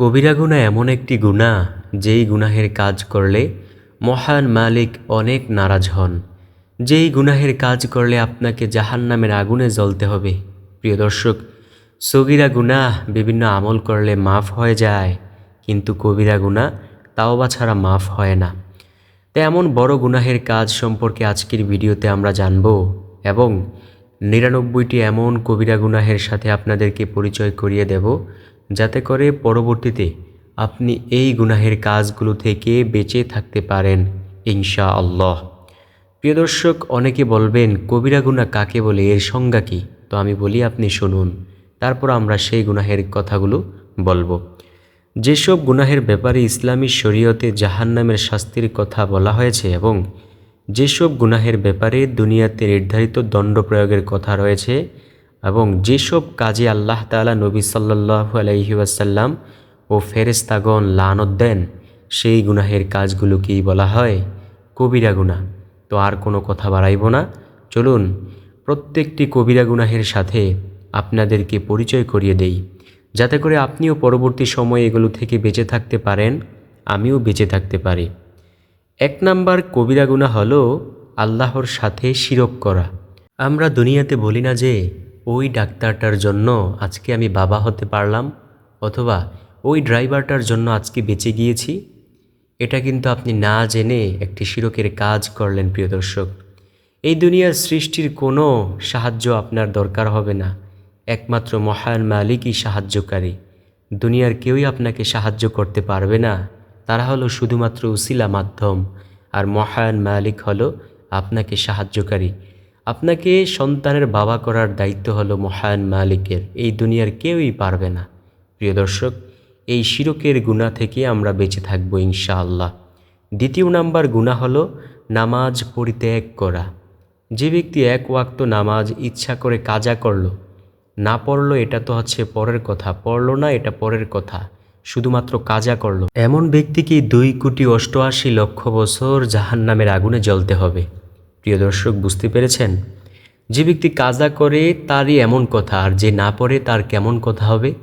কবিরা গুণা এমন একটি গুণা, যেই গুনাহের কাজ করলে মহান মালিক অনেক নারাজ হন। যেই গুনাহের কাজ করলে আপনাকে জাহান নামের আগুনে জ্বলতে হবে। প্রিয় দর্শক, সগিরা গুনাহ বিভিন্ন আমল করলে মাফ হয়ে যায়, কিন্তু কবিরা গুণা তাওবা ছাড়া মাফ হয় না। তো এমন বড় গুনাহের কাজ সম্পর্কে আজকের ভিডিওতে আমরা জানব এবং নিরানব্বইটি এমন কবিরা গুনাহের সাথে আপনাদেরকে পরিচয় করিয়ে দেব যাতে করে পরবর্তীতে আপনি এই গুনাহের কাজগুলো থেকে বেঁচে থাকতে পারেন ইনশা আল্লাহ প্রিয় দর্শক, অনেকে বলবেন, কবিরা গুণা কাকে বলে? এর সংজ্ঞা কী? তো আমি বলি, আপনি শুনুন। তারপর আমরা সেই গুনাহের কথাগুলো বলব। যেসব গুনাহের ব্যাপারে ইসলামী শরীয়তে জাহান্নামের শাস্তির কথা বলা হয়েছে এবং যেসব গুনাহের ব্যাপারে দুনিয়াতে নির্ধারিত দণ্ড প্রয়োগের কথা রয়েছে এবং যেসব কাজে আল্লাহ তালা নবী সাল্লাহু আলহি ওয়াসাল্লাম ও ফেরেস্তাগণ লানত দেন, সেই গুনাহের কাজগুলোকেই বলা হয় কবিরা গুনাহ। তো আর কোনো কথা বাড়াইব না। চলুন, প্রত্যেকটি কবিরা গুনাহের সাথে আপনাদেরকে পরিচয় করিয়ে দেই। যাতে করে আপনিও পরবর্তী সময়ে এগুলো থেকে বেঁচে থাকতে পারেন, আমিও বেঁচে থাকতে পারি। এক নাম্বার কবিরা গুণা হলো আল্লাহর সাথে শিরক করা। আমরা দুনিয়াতে বলি না যে ওই ডাক্তারটার জন্য আজকে আমি বাবা হতে পারলাম অথবা ওই ড্রাইভারটার জন্য আজকে বেঁচে গিয়েছি? এটা কিন্তু আপনি না জেনে একটি শিরকের কাজ করলেন, প্রিয় দর্শক। এই দুনিয়ার সৃষ্টির কোনো সাহায্য আপনার দরকার হবে না। একমাত্র মহান মালিকই সাহায্যকারী। দুনিয়ার কেউই আপনাকে সাহায্য করতে পারবে না। তারা হলো শুধুমাত্র উসিলা মাধ্যম। আর মহান মালিক হলো আপনাকে সাহায্যকারী। আপনাকে সন্তানের বাবা করার দায়িত্ব হলো মহান মালিকের। এই দুনিয়ার কেউই পারবে না। প্রিয় দর্শক, এই শিরকের গুণা থেকে আমরা বেঁচে থাকব ইনশাআল্লাহ। দ্বিতীয় নাম্বার গুণা হলো নামাজ পরিত্যাগ করা। যে ব্যক্তি এক ওয়াক্ত নামাজ ইচ্ছা করে কাজা করল, না পড়ল এটা তো হচ্ছে পরের কথা, পড়ল না এটা পরের কথা, শুধুমাত্র কাজা করল। এমন ব্যক্তিকে দুই কোটি অষ্টআশি লক্ষ বছর জাহান নামের আগুনে জ্বলতে হবে। প্রিয় দর্শক, বুঝতে পেরেছেন? যে ব্যক্তি কাজা করে, তারই এমন কথা, আর যে না পড়ে, তার কেমন কথা হবে?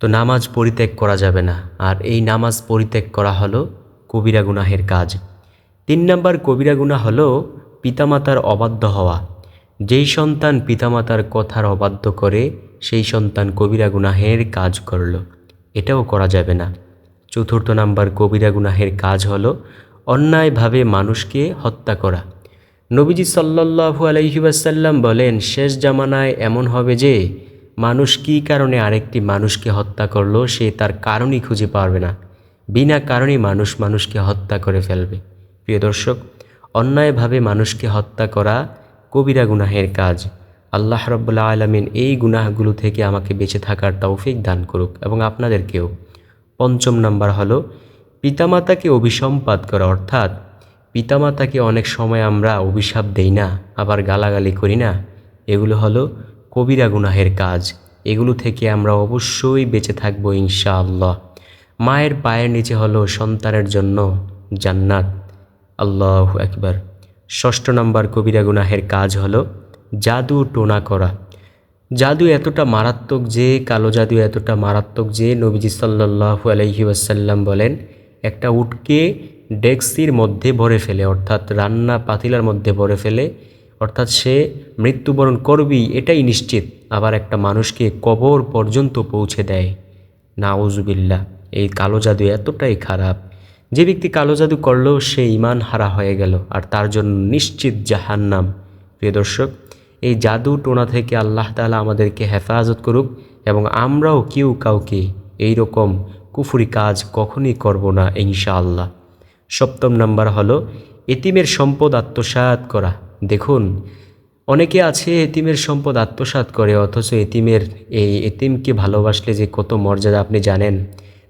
তো নামাজ পরিত্যাগ করা যাবে না, আর এই নামাজ পরিত্যাগ করা হলো কবিরা গুনাহের কাজ। তিন নম্বর কবিরা গুণা হলো পিতামাতার অবাধ্য হওয়া। যেই সন্তান পিতামাতার কথার অবাধ্য করে, সেই সন্তান কবিরা গুনাহের কাজ করল। এটাও করা যাবে না। চতুর্থ নাম্বার কবিরা গুনাহের কাজ হলো অন্যায়ভাবে মানুষকে হত্যা করা। নবীজি সাল্লাহু আলহিবাসাল্লাম বলেন, শেষ জামানায় এমন হবে যে মানুষ কী কারণে আরেকটি মানুষকে হত্যা করল, সে তার কারণই খুঁজে পারবে না। বিনা কারণেই মানুষ মানুষকে হত্যা করে ফেলবে। প্রিয় দর্শক, অন্যায়ভাবে মানুষকে হত্যা করা কবিরা গুনাহের কাজ। আল্লাহ রব্বুল্লা আলমিন এই গুনাহগুলো থেকে আমাকে বেঁচে থাকার তৌফিক দান করুক এবং আপনাদেরকেও। পঞ্চম নাম্বার হলো, পিতামাতাকে অভিসম্পাদ করা, অর্থাৎ পিতামাতাকে অনেক সময় আমরা অভিশাপ দেই না, আবার গালাগালি করি না। এগুলো হলো কবিরা গুনাহের কাজ। এগুলো থেকে আমরা অবশ্যই বেঁচে থাকব ইনশাআল্লাহ। মায়ের পায়ের নিচে হলো সন্তানের জন্য জান্নাত। আল্লাহ একবার ষষ্ঠ নম্বর কবিরা গুনাহের কাজ হলো জাদু টোনা করা। জাদু এতটা মারাত্মক যে, কালো জাদু এতটা মারাত্মক যে, নবীজি সাল্লাহু আলহি ওয়াসাল্লাম বলেন, একটা উটকে ডেক্সির মধ্যে ভরে ফেলে, অর্থাৎ রান্না পাতিলার মধ্যে ভরে ফেলে, অর্থাৎ সে মৃত্যুবরণ করবেই, এটাই নিশ্চিত। আবার একটা মানুষকে কবর পর্যন্ত পৌঁছে দেয়। নাউজুবিল্লা এই কালো জাদু এতটাই খারাপ। যে ব্যক্তি কালো জাদু করল, সে ইমান হারা হয়ে গেল, আর তার জন্য নিশ্চিত জাহান্নাম। প্রিয় দর্শক, এই জাদু টোনা থেকে আল্লাহ তালা আমাদেরকে হেফাজত করুক, এবং আমরাও কেউ কাউকে এই রকম কুফুরি কাজ কখনই করব না, ইনশাআল্লাহ। সপ্তম নাম্বার হলো, এতিমের সম্পদ আত্মসাৎ করা। দেখুন, অনেকে আছে এতিমের সম্পদ আত্মসাৎ করে, অথচ এতিমের এই এতিমকে ভালোবাসলে যে কত মর্যাদা আপনি জানেন।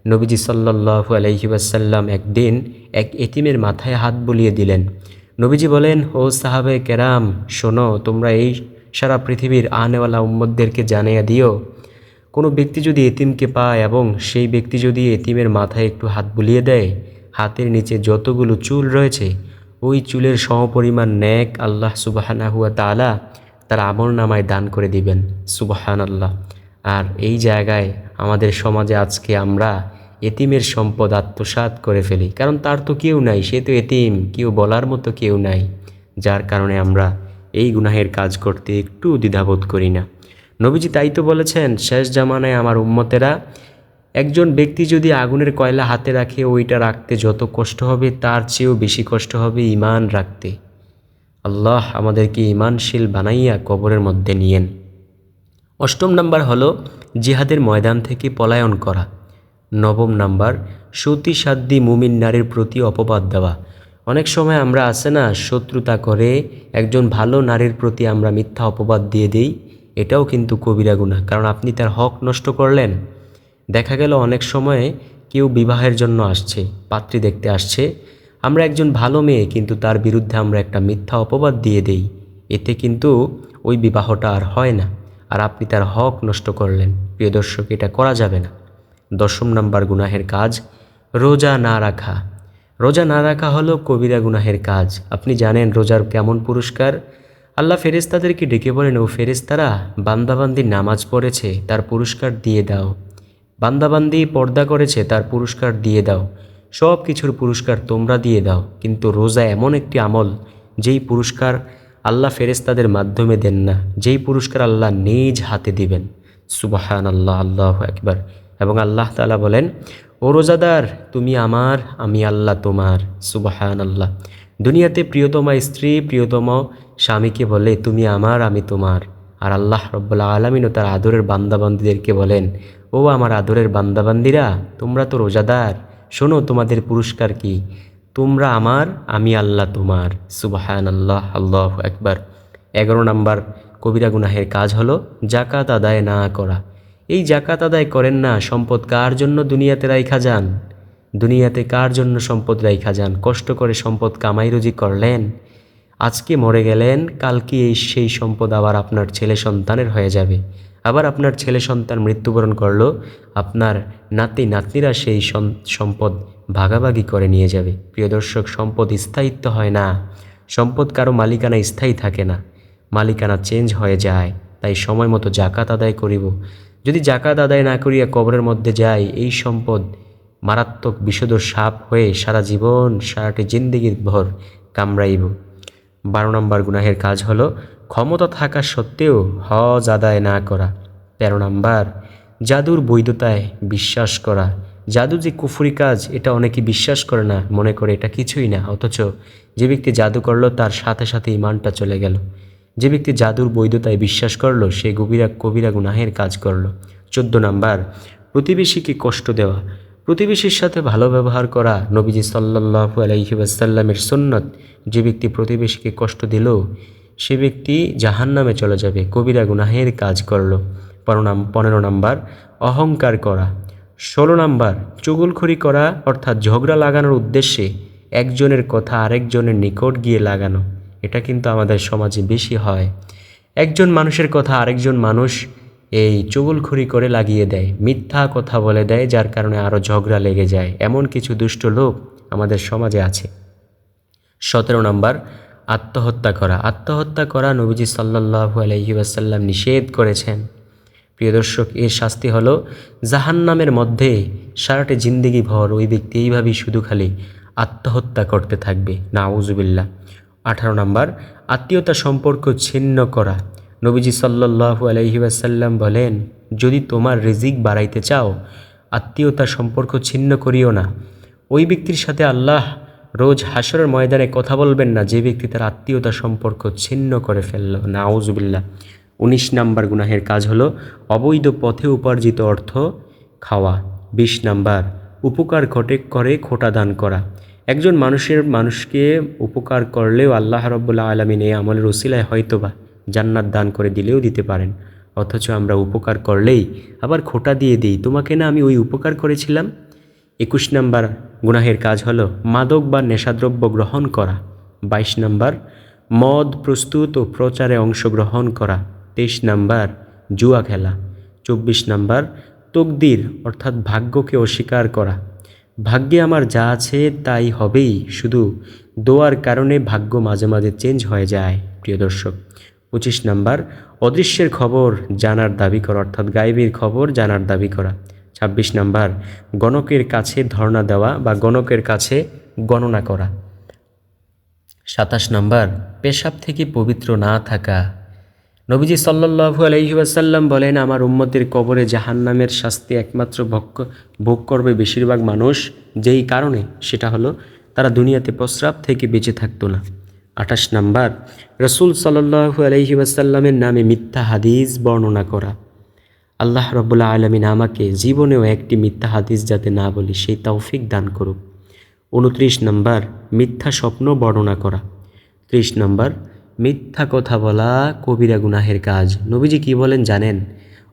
নবীজি সাল্লাহু আলহিবাসাল্লাম একদিন এক এতিমের মাথায় হাত বুলিয়ে দিলেন। নবীজি বলেন, ও সাহাবে কেরাম, শোনো, তোমরা এই সারা পৃথিবীর আনেওয়ালা উম্মদদেরকে জানিয়ে দিও। কোনো ব্যক্তি যদি এতিমকে পায় এবং সেই ব্যক্তি যদি এতিমের মাথায় একটু হাত বুলিয়ে দেয় হাতের নিচে যতগুলো চুল রয়েছে, ওই চুলের সমপরিমাণ ন্যাক আল্লাহ সুবাহানা হুয়া তালা তার আমল নামায় দান করে দিবেন সুবাহান আল্লাহ আর এই জায়গায় আমাদের সমাজে আজকে আমরা এতিমের সম্পদ আত্মসাৎ করে ফেলি, কারণ তার তো কেউ নাই, সে তো এতিম, কেউ বলার মতো কেউ নাই, যার কারণে আমরা এই গুনাহের কাজ করতে একটু দ্বিধাবোধ করি না। নবীজি তাই তো বলেছেন, শেষ জামানায় আমার উম্মতেরা একজন ব্যক্তি যদি আগুনের কয়লা হাতে রাখে, ওইটা রাখতে যত কষ্ট হবে, তার চেয়েও বেশি কষ্ট হবে ইমান রাখতে। আল্লাহ আমাদেরকে ইমানশীল বানাইয়া কবরের মধ্যে নিয়েন। অষ্টম নাম্বার হলো জিহাদের ময়দান থেকে পলায়ন করা। নবম নাম্বার সতী সাধ্যী মুমিন নারীর প্রতি অপবাদ দেওয়া। অনেক সময় আমরা আছে না, শত্রুতা করে একজন ভালো নারীর প্রতি আমরা মিথ্যা অপবাদ দিয়ে দিই, এটাও কিন্তু কবিরা গুনাহ। কারণ আপনি তার হক নষ্ট করলেন দেখা গেল অনেক সময়ে কেউ বিবাহের জন্য আসছে, পাত্রী দেখতে আসছে। আমরা একজন ভালো মেয়ে, কিন্তু তার বিরুদ্ধে আমরা একটা মিথ্যা অপবাদ দিয়ে দেই। এতে কিন্তু ওই বিবাহটা আর হয় না। আর আপনি তার হক নষ্ট করলেন। প্রিয় দর্শক, এটা করা যাবে না। দশম নাম্বার গুনাহের কাজ, রোজা না রাখা। রোজা না রাখা হলো কবিরা গুনাহের কাজ। আপনি জানেন, রোজার কেমন পুরস্কার? আল্লাহ ফেরেস্তাদেরকে ডেকে বলেন, ও ফেরেস্তারা বান্দাবান্দি নামাজ পড়েছে, তার পুরস্কার দিয়ে দাও। বান্দাবান্দি পর্দা করেছে, তার পুরস্কার দিয়ে দাও। সব কিছুর পুরস্কার তোমরা দিয়ে দাও, কিন্তু রোজা এমন একটি আমল, যেই পুরস্কার আল্লাহ ফেরেস্তাদের মাধ্যমে দেন না, যেই পুরস্কার আল্লাহ নিজ হাতে দিবেন। সুবাহান আল্লাহ আল্লাহ একবার এবং আল্লাহ তালা বলেন, ও রোজাদার, তুমি আমার, আমি আল্লাহ তোমার। সুবাহান আল্লাহ দুনিয়াতে প্রিয়তমা স্ত্রী, প্রিয়তম স্বামীকে বলে, তুমি আমার, আমি তোমার। আর আল্লাহ রব্বুল্লা আলমিনও তার আদরের বান্দাবান্দিদেরকে বলেন ও আমার আদরের বান্দাবান্দিরা, তোমরা তো রোজাদার। শোনো, তোমাদের পুরস্কার কি? তোমরা আমার, আমি আল্লাহ তোমার। সুবাহান আল্লাহ আল্লাহ একবার এগারো নম্বর, কবিরা গুনাহের কাজ হলো জাকাত আদায় না করা। এই জাকাত আদায় করেন না, সম্পদ কার জন্য দুনিয়াতে রাইখা যান? দুনিয়াতে কার জন্য সম্পদ রাইখা যান? কষ্ট করে সম্পদ কামাই রুজি করলেন? আজকে মরে গেলেন কালকে এই সেই সম্পদ আবার আপনার ছেলে সন্তানের হয়ে যাবে? আবার আপনার ছেলে সন্তান মৃত্যুবরণ করল, আপনার নাতি, নাতনিরা সেই সম্পদ ভাগাভাগি করে নিয়ে যাবে। প্রিয় দর্শক, সম্পদ স্থায়িত্ব হয় না। সম্পদ কারও মালিকানা স্থায়ী থাকে না। মালিকানা চেঞ্জ হয়ে যায়, তাই সময় মতো জাকাত আদায় করিব। যদি জাকাত আদায় না করিয়া কবরের মধ্যে যাই, এই সম্পদ মারাত্মক বিষধর সাপ হয়ে সারা জীবন সারাটি জিন্দিগির ভর কামড়াইব। বারো নম্বর গুনাহের কাজ হলো ক্ষমতা থাকা সত্ত্বেও হজ আদায় না করা। তেরো নম্বর, জাদুর বৈধতায় বিশ্বাস করা। জাদু যে কুফুরি কাজ, এটা অনেকে বিশ্বাস করে না, মনে করে এটা কিছুই না। অথচ যে ব্যক্তি জাদু করল, তার সাথে সাথে ইমানটা চলে গেল। যে ব্যক্তি জাদুর বৈধতায় বিশ্বাস করল, সে গভীরা কবিরা গুনাহের কাজ করল। চোদ্দ নাম্বার, প্রতিবেশীকে কষ্ট দেওয়া। প্রতিবেশীর সাথে ভালো ব্যবহার করা। নবীজি সাল্লাহু আলাইহি ওয়াসাল্লামের সুন্নত, যে ব্যক্তি প্রতিবেশীকে কষ্ট দিল সে ব্যক্তি জাহান নামে চলে যাবে, কবিরা গুনাহের কাজ করল। নাম পনেরো নাম্বার, অহংকার করা। ষোলো নাম্বার, চুগলখড়ি করা, অর্থাৎ ঝগড়া লাগানোর উদ্দেশ্যে একজনের কথা আরেকজনের নিকট গিয়ে লাগানো। এটা কিন্তু আমাদের সমাজে বেশি হয়। একজন মানুষের কথা আরেকজন মানুষ এই চুগলখড়ি করে লাগিয়ে দেয়, মিথ্যা কথা বলে দেয়, যার কারণে আরও ঝগড়া লেগে যায়। এমন কিছু দুষ্ট লোক আমাদের সমাজে আছে। সতেরো নম্বর আত্মহত্যা করা। আত্মহত্যা করা নবীজি সাল্লাহু আলহি আসাল্লাম নিষেধ করেছেন। প্রিয় দর্শক, এর শাস্তি হলো জাহান্নামের মধ্যে সারাটি জিন্দিগি ভর ওই ব্যক্তি এইভাবেই শুধু খালি আত্মহত্যা করতে থাকবে। না আউজুবিল্লা আঠারো নম্বর, আত্মীয়তা সম্পর্ক ছিন্ন করা। নবীজি সাল্লাহু আলহি আসাল্লাম বলেন, যদি তোমার রিজিক বাড়াইতে চাও, আত্মীয়তা সম্পর্ক ছিন্ন করিও না। ওই ব্যক্তির সাথে আল্লাহ রোজ হাসরের ময়দানে কথা বলবেন না, যে ব্যক্তি তার আত্মীয়তা সম্পর্ক ছিন্ন করে ফেলল। না আউজুবিল্লা উনিশ নাম্বার গুনাহের কাজ হলো অবৈধ পথে উপার্জিত অর্থ খাওয়া। বিশ নাম্বার, উপকার ঘটে, করে খোটা দান করা। একজন মানুষের, মানুষকে উপকার করলেও আল্লাহ রব্বুল্লা আলমিন এই আমলের ওসিলায় হয়তোবা জান্নাত দান করে দিলেও দিতে পারেন। অথচ আমরা উপকার করলেই আবার খোটা দিয়ে দিই। তোমাকে না আমি ওই উপকার করেছিলাম? একুশ নাম্বার গুনাহের কাজ হলো মাদক বা নেশাদ্রব্য গ্রহণ করা। বাইশ নাম্বার মদ প্রস্তুত ও প্রচারে অংশগ্রহণ করা। তেইশ নাম্বার জুয়া খেলা। চব্বিশ নাম্বার তকদির অর্থাৎ ভাগ্যকে অস্বীকার করা। ভাগ্যে আমার যা আছে তাই হবেই, শুধু দোয়ার কারণে ভাগ্য মাঝে মাঝে চেঞ্জ হয়ে যায়, প্রিয় দর্শক। পঁচিশ নাম্বার অদৃশ্যের খবর জানার দাবি করা, অর্থাৎ গাইবের খবর জানার দাবি করা। ছাব্বিশ নাম্বার, গণকের কাছে ধর্ণা দেওয়া বা গণকের কাছে গণনা করা। সাতাশ নাম্বার, পেশাব থেকে পবিত্র না থাকা। নবীজি সাল্লাহু আলহিউসাল্লাম বলেন, আমার উম্মতের কবরে জাহান্নামের শাস্তি একমাত্র ভক্ষ ভোগ করবে বেশিরভাগ মানুষ, যেই কারণে সেটা হলো তারা দুনিয়াতে প্রস্রাব থেকে বেঁচে থাকতো না। আঠাশ নাম্বার, রসুল সাল্লাহু আলহিউসাল্লামের নামে মিথ্যা হাদিস বর্ণনা করা। আল্লাহ রব্বুল্লা আলমিন আমাকে জীবনেও একটি মিথ্যা হাদিস যাতে না বলি, সেই তৌফিক দান করুক। উনত্রিশ নম্বর, মিথ্যা স্বপ্ন বর্ণনা করা। ত্রিশ নম্বর, মিথ্যা কথা বলা কবিরা গুনাহের কাজ। নবীজি কি বলেন জানেন?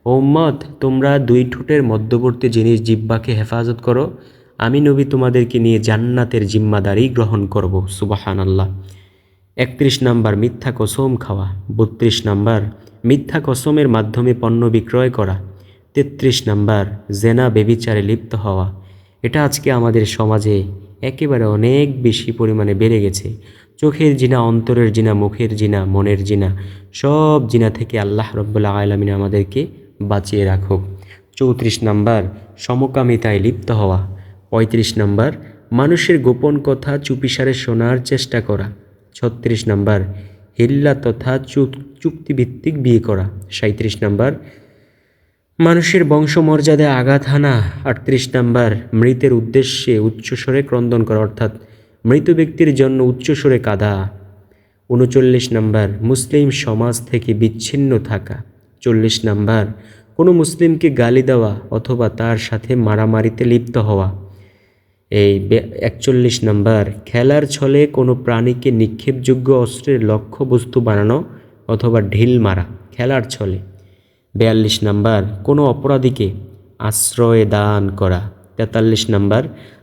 ওম্মত তোমরা দুই ঠোঁটের মধ্যবর্তী জিনিস জিব্বাকে হেফাজত করো, আমি নবী তোমাদেরকে নিয়ে জান্নাতের জিম্মাদারি গ্রহণ করব। সুবাহান আল্লাহ একত্রিশ নম্বর, মিথ্যা কসম খাওয়া। বত্রিশ নাম্বার মিথ্যা কসমের মাধ্যমে পণ্য বিক্রয় করা। তেত্রিশ নাম্বার, জেনা বেবিচারে লিপ্ত হওয়া। এটা আজকে আমাদের সমাজে একেবারে অনেক বেশি পরিমাণে বেড়ে গেছে। চোখের জিনা, অন্তরের জিনা, মুখের জিনা, মনের জিনা, সব জিনা থেকে আল্লাহ রব্বুল্লাহ আলমিন আমাদেরকে বাঁচিয়ে রাখুক। চৌত্রিশ নাম্বার, সমকামিতায় লিপ্ত হওয়া। পঁয়ত্রিশ নাম্বার, মানুষের গোপন কথা চুপিসারে শোনার চেষ্টা করা। ছত্রিশ নাম্বার হিল্লা তথা চুক্তিভিত্তিক বিয়ে করা। সাঁত্রিশ নাম্বার, মানুষের বংশমর্যাদায় আঘাত হানা। আটত্রিশ নাম্বার, মৃতের উদ্দেশ্যে উচ্চস্বরে ক্রন্দন করা, অর্থাৎ মৃত ব্যক্তির জন্য উচ্চস্বরে কাঁদা। উনচল্লিশ নাম্বার, মুসলিম সমাজ থেকে বিচ্ছিন্ন থাকা। চল্লিশ নাম্বার, কোনো মুসলিমকে গালি দেওয়া অথবা তার সাথে মারামারিতে লিপ্ত হওয়া। এই একচল্লিশ নাম্বার, খেলার ছলে কোনো প্রাণীকে নিক্ষেপযোগ্য অস্ত্রের লক্ষ্য বস্তু বানানো অথবা ঢিল মারা, খেলার ছলে। বিয়াল্লিশ নাম্বার, কোনো অপরাধীকে আশ্রয় দান করা। তেতাল্লিশ নাম্বার,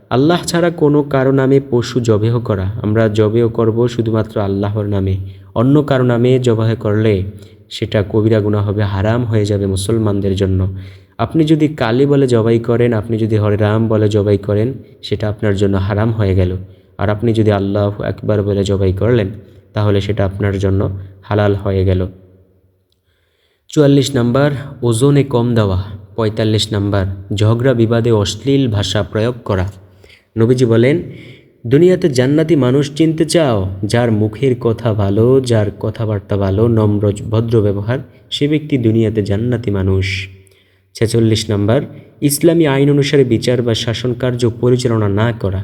আল্লাহ ছাড়া কোনো কারও নামে পশু জবেহ করা। আমরা জবেহ করব শুধুমাত্র আল্লাহর নামে। অন্য কারও নামে জবাহ করলে সেটা কবিরা গুণা হবে, হারাম হয়ে যাবে মুসলমানদের জন্য। আপনি যদি কালী বলে জবাই করেন, আপনি যদি হরে রাম বলে জবাই করেন, সেটা আপনার জন্য হারাম হয়ে গেল। আর আপনি যদি আল্লাহ একবার বলে জবাই করলেন, তাহলে সেটা আপনার জন্য হালাল হয়ে গেল। চুয়াল্লিশ নাম্বার, ওজনে কম দেওয়া। পঁয়তাল্লিশ নাম্বার, ঝগড়া, বিবাদে অশ্লীল ভাষা প্রয়োগ করা। নবীজি বলেন, দুনিয়াতে জান্নাতি মানুষ চিনতে চাও, যার মুখের কথা ভালো, যার কথাবার্তা ভালো, নম্র, ভদ্র ব্যবহার, সে ব্যক্তি দুনিয়াতে জান্নাতি মানুষ। ছেচল্লিশ নম্বর, ইসলামী আইন অনুসারে বিচার বা শাসন কার্য পরিচালনা না করা।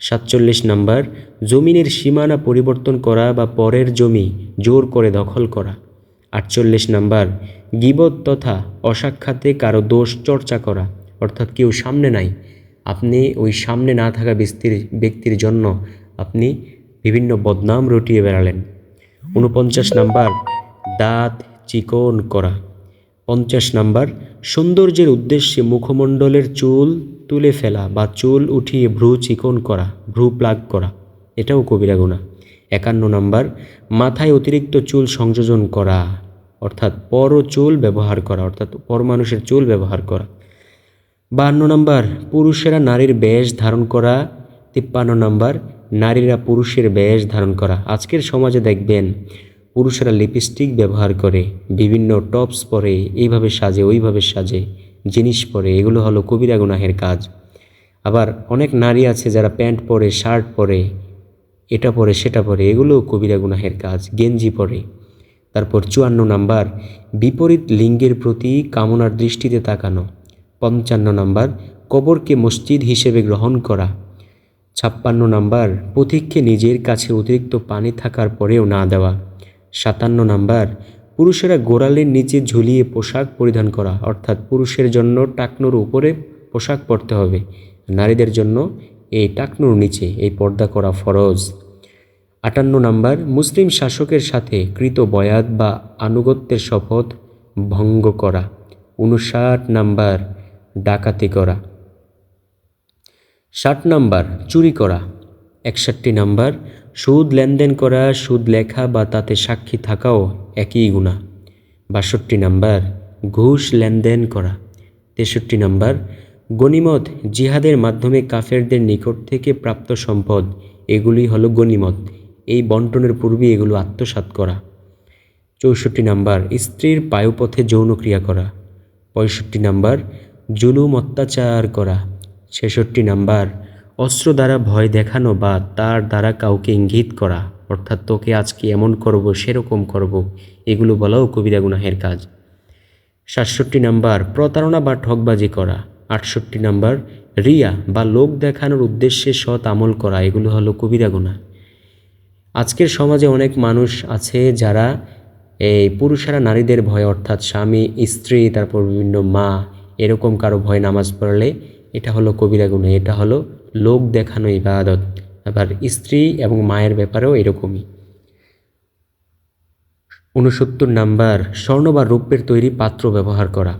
সাতচল্লিশ নম্বর, জমিনের সীমানা পরিবর্তন করা বা পরের জমি জোর করে দখল করা। আটচল্লিশ নম্বর, গিবত তথা অসাক্ষাতে কারও দোষ চর্চা করা, অর্থাৎ কেউ সামনে নাই। আপনি ওই সামনে না থাকা ব্যক্তির ব্যক্তির জন্য আপনি বিভিন্ন বদনাম রটিয়ে বেড়ালেন। উনপঞ্চাশ নাম্বার, দাঁত চিকন করা। পঞ্চাশ নাম্বার, সৌন্দর্যের উদ্দেশ্যে মুখমণ্ডলের চুল তুলে ফেলা বা চুল উঠিয়ে ভ্রু চিকন করা, ভ্রু প্লাগ করা, এটাও কবিরা গুণা। একান্ন নাম্বার, মাথায় অতিরিক্ত চুল সংযোজন করা, অর্থাৎ পর চুল ব্যবহার করা, অর্থাৎ পর মানুষের চুল ব্যবহার করা। বান্ন নাম্বার, পুরুষেরা নারীর বেশ ধারণ করা। তিপ্পান্ন নাম্বার, নারীরা পুরুষের বেশ ধারণ করা। আজকের সমাজে দেখবেন পুরুষেরা লিপস্টিক ব্যবহার করে, বিভিন্ন টপস পরে, এইভাবে সাজে, ওইভাবে সাজে, জিনিস পরে, এগুলো হলো কবিরা গুনাহের কাজ। আবার অনেক নারী আছে যারা প্যান্ট পরে, শার্ট পরে, এটা পরে, সেটা পরে, এগুলোও কবিরা গুনাহের কাজ, গেঞ্জি পরে। তারপর চুয়ান্ন নাম্বার, বিপরীত লিঙ্গের প্রতি কামনার দৃষ্টিতে তাকানো। পঞ্চান্ন নাম্বার, কবরকে মসজিদ হিসেবে গ্রহণ করা। ছাপ্পান্ন নাম্বার, পথিককে নিজের কাছে অতিরিক্ত পানি থাকার পরেও না দেওয়া। সাতান্ন নাম্বার, পুরুষেরা গোড়ালের নিচে ঝুলিয়ে পোশাক পরিধান করা, অর্থাৎ পুরুষের জন্য টাকনোর উপরে পোশাক পরতে হবে। নারীদের জন্য এই টাকনোর নিচে এই পর্দা করা ফরজ। আটান্ন নাম্বার, মুসলিম শাসকের সাথে কৃত বয়াত বা আনুগত্যের শপথ ভঙ্গ করা। উনষাট নাম্বার, ডাকাতি করা। ষাট নাম্বার, চুরি করা। একষট্টি নাম্বার, সুদ লেনদেন করা, সুদ লেখা বা তাতে সাক্ষী থাকাও একই গুণা। বাষট্টি নাম্বার, ঘুষ লেনদেন করা। তেষট্টি নাম্বার গনিমত জিহাদের মাধ্যমে কাফেরদের নিকট থেকে প্রাপ্ত সম্পদ, এগুলি হলো গনিমত এই বন্টনের পূর্বে এগুলো আত্মসাত করা। চৌষট্টি নাম্বার, স্ত্রীর পায়ুপথে যৌনক্রিয়া করা। পঁয়ষট্টি নাম্বার, জুলুম অত্যাচার করা। ছেষট্টি নাম্বার অস্ত্র দ্বারা ভয় দেখানো বা তার দ্বারা কাউকে ইঙ্গিত করা, অর্থাৎ তোকে আজকে এমন করব, সেরকম করব, এগুলো বলাও কবিরা গুনাহের কাজ। সাতষট্টি নাম্বার, প্রতারণা বা ঠকবাজি করা। আটষট্টি নাম্বার, রিয়া বা লোক দেখানোর উদ্দেশ্যে সৎ আমল করা, এগুলো হলো কবিরা গুনাহ। আজকের সমাজে অনেক মানুষ আছে যারা এই পুরুষেরা নারীদের ভয়, অর্থাৎ স্বামী, স্ত্রী, তারপর বিভিন্ন মা, এরকম কারও ভয় নামাজ পড়লে এটা হলো কবিরা গুনাহ, এটা হলো লোক দেখানো ইবাদত। আবার স্ত্রী এবং মায়ের ব্যাপারেও এরকমই। উনসত্তর নাম্বার, স্বর্ণ বা রৌপ্যের তৈরি পাত্র ব্যবহার করা।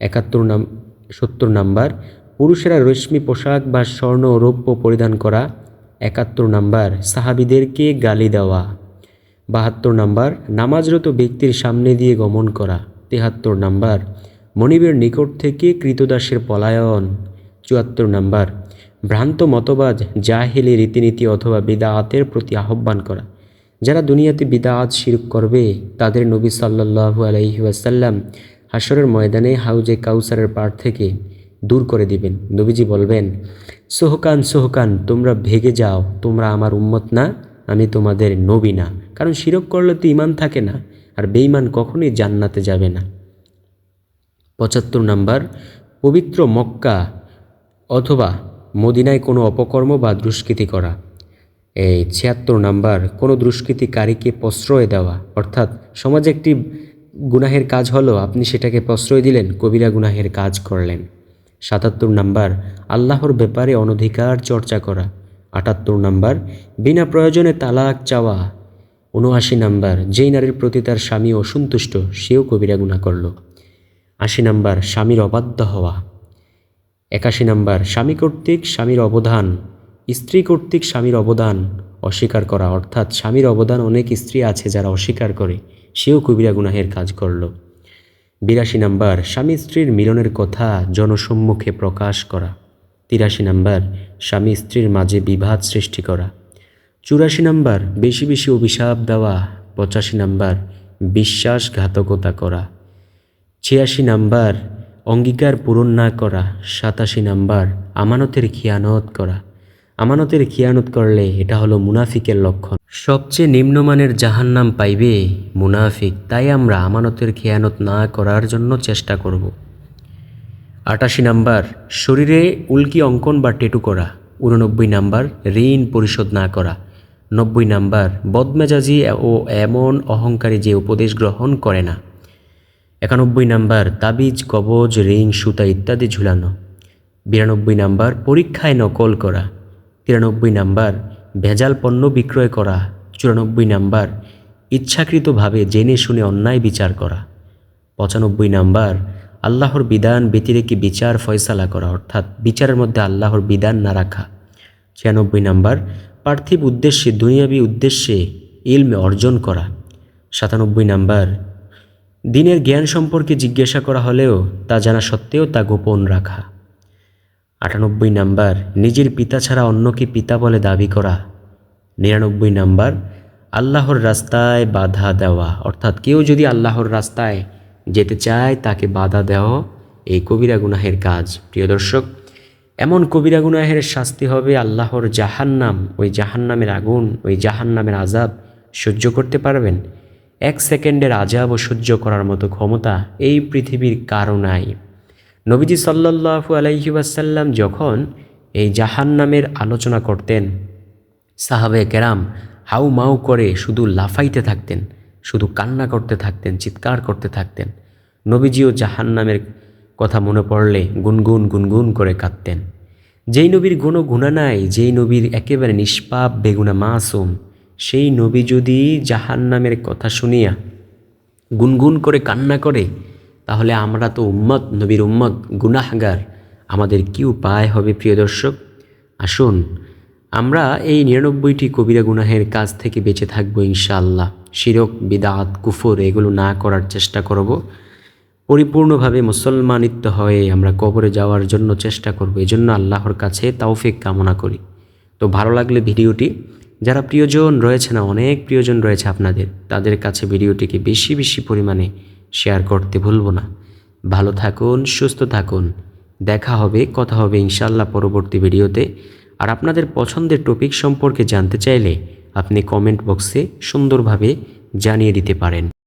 একাত্তর নাম, সত্তর নাম্বার, পুরুষেরা রেশমি পোশাক বা স্বর্ণ রৌপ্য পরিধান করা। একাত্তর নাম্বার, সাহাবিদেরকে গালি দেওয়া। বাহাত্তর নাম্বার, নামাজরত ব্যক্তির সামনে দিয়ে গমন করা। তেহাত্তর নাম্বার, মনিবের নিকট থেকে কৃতদাসের পলায়ন। চুয়াত্তর নাম্বার ভ্রান্ত মতবাদ, জাহেলি রীতিনীতি অথবা বিদাআতের প্রতি আহ্বান করা। যারা দুনিয়াতে বিদাআত শিরক করবে, তাদের নবী সাল্লাল্লাহু আলাইহি ওয়াসাল্লাম হাসরের ময়দানে হাউজে কাউসারের পাড় থেকে দূর করে দিবেন। নবীজি বলবেন, সোহকান সোহকান, তোমরা ভেগে যাও, তোমরা আমার উম্মত না, আমি তোমাদের নবী না। কারণ শিরক করলে তো ইমান থাকে না, আর বেঈমান কখনোই জান্নাতে যাবে না। পঁচাত্তর নাম্বার, পবিত্র মক্কা অথবা মদিনায় কোনো অপকর্ম বা দুষ্কৃতি করা। এই ছিয়াত্তর নাম্বার, কোনো দুষ্কৃতিকারীকে প্রশ্রয় দেওয়া। অর্থাৎ সমাজে একটি গুনাহের কাজ হলো, আপনি সেটাকে প্রশ্রয় দিলেন, কবিরা গুনাহের কাজ করলেন। সাতাত্তর নাম্বার, আল্লাহর ব্যাপারে অনধিকার চর্চা করা। আটাত্তর নাম্বার, বিনা প্রয়োজনে তালাক চাওয়া। উনআশি নাম্বার, যেই নারীর প্রতি তার স্বামী অসন্তুষ্ট, সেও কবিরা গুণা করল। আশি নাম্বার, স্বামীর অবাধ্য হওয়া। একাশি নাম্বার, স্বামী কর্তৃক স্বামীর অবদান, স্ত্রী কর্তৃক স্বামীর অবদান অস্বীকার করা। অর্থাৎ স্বামীর অবদান অনেক স্ত্রী আছে যারা অস্বীকার করে, সেও কবিরা গুনাহের কাজ করল। বিরাশি নাম্বার, স্বামী স্ত্রীর মিলনের কথা জনসম্মুখে প্রকাশ করা। তিরাশি নাম্বার, স্বামী স্ত্রীর মাঝে বিবাদ সৃষ্টি করা। চুরাশি নাম্বার, বেশি বেশি অভিশাপ দেওয়া। পঁচাশি নাম্বার, বিশ্বাসঘাতকতা করা। ছিয়াশি নাম্বার অঙ্গীকার পূরণ না করা সাতাশি নাম্বার, আমানতের খিয়ানত করা। আমানতের খিয়ানত করলে এটা হলো মুনাফিকের লক্ষণ। সবচেয়ে নিম্নমানের জাহান্নাম পাইবে মুনাফিক। তাই আমরা আমানতের খেয়ানত না করার জন্য চেষ্টা করব। আটাশি নাম্বার, শরীরে উল্কি অঙ্কন বা টেটু করা। উননব্বই নাম্বার, ঋণ পরিশোধ না করা। নব্বই নাম্বার, বদমেজাজি ও এমন অহংকারী যে উপদেশ গ্রহণ করে না। একানব্বই নাম্বার, তাবিজ, কবজ, রিং, সুতা ইত্যাদি ঝুলানো। বিরানব্বই নাম্বার, পরীক্ষায় নকল করা। তিরানব্বই নাম্বার, ভেজাল পণ্য বিক্রয় করা। চুরানব্বই নাম্বার, ইচ্ছাকৃতভাবে জেনে শুনে অন্যায় বিচার করা। পঁচানব্বই নাম্বার, আল্লাহর বিধান ব্যতিরেকে বিচার ফয়সালা করা, অর্থাৎ বিচারের মধ্যে আল্লাহর বিধান না রাখা। ছিয়ানব্বই নাম্বার, পার্থিব উদ্দেশ্যে, দুনিয়াবী উদ্দেশ্যে ইলমে অর্জন করা। সাতানব্বই নাম্বার দিনের জ্ঞান সম্পর্কে জিজ্ঞাসা করা হলেও তা জানা সত্ত্বেও তা গোপন রাখা। আটানব্বই নাম্বার, নিজের পিতা ছাড়া অন্যকে পিতা বলে দাবি করা। নিরানব্বই নাম্বার, আল্লাহর রাস্তায় বাধা দেওয়া। অর্থাৎ কেউ যদি আল্লাহর রাস্তায় যেতে চায়, তাকে বাধা দেওয়া এই কবিরা গুনাহের কাজ। প্রিয় দর্শক, এমন কবিরা গুনাহের শাস্তি হবে আল্লাহর জাহান্নাম। ওই জাহান্নামের আগুন, ওই জাহান্নামের আজাব সহ্য করতে পারবেন? এক সেকেন্ডের আজাবও সহ্য করার মতো ক্ষমতা এই পৃথিবীর কারও নাই। নবীজি সাল্লাল্লাহু আলাইহি ওয়াসাল্লাম যখন এই জাহান্নামের আলোচনা করতেন সাহাবে কেরাম হাউ মাউ করে শুধু লাফাইতে থাকতেন, শুধু কান্না করতে থাকতেন, চিৎকার করতে থাকতেন। নবীজিও জাহান্নামের কথা মনে পড়লে গুনগুন গুনগুন করে কাঁদতেন। যেই নবীর কোনো গুণা নাই, যেই নবীর একেবারে নিষ্পাপ, বেগুনা মাসুম সেই নবী যদি জাহান্নামের কথা শুনিয়া গুনগুন করে কান্না করে, তাহলে আমরা তো উম্মত, নবীর উম্মত, গুনাহগার। আমাদের কি উপায় হবে প্রিয় দর্শক? আসুন, আমরা এই নিরানব্বইটি কবিরা গুনাহের কাজ থেকে বেঁচে থাকব ইনশাআল্লাহ। শিরক, বিদাত, কুফর, এগুলো না করার চেষ্টা করব। পরিপূর্ণভাবে মুসলমানিত্ব হয়ে আমরা কবরে যাওয়ার জন্য চেষ্টা করব। এজন্য আল্লাহর কাছে তাওফিক কামনা করি। তো ভালো লাগলে ভিডিওটি যারা প্রিয়জন রয়েছে না, অনেক প্রিয়জন রয়েছে আপনাদের, তাদের কাছে ভিডিওটিকে বেশি বেশি পরিমাণে শেয়ার করতে ভুলবো না। ভালো থাকুন, সুস্থ থাকুন। দেখা হবে, কথা হবে ইনশাল্লাহ পরবর্তী ভিডিওতে। আর আপনাদের পছন্দের টপিক সম্পর্কে জানতে চাইলে আপনি কমেন্ট বক্সে সুন্দরভাবে জানিয়ে দিতে পারেন।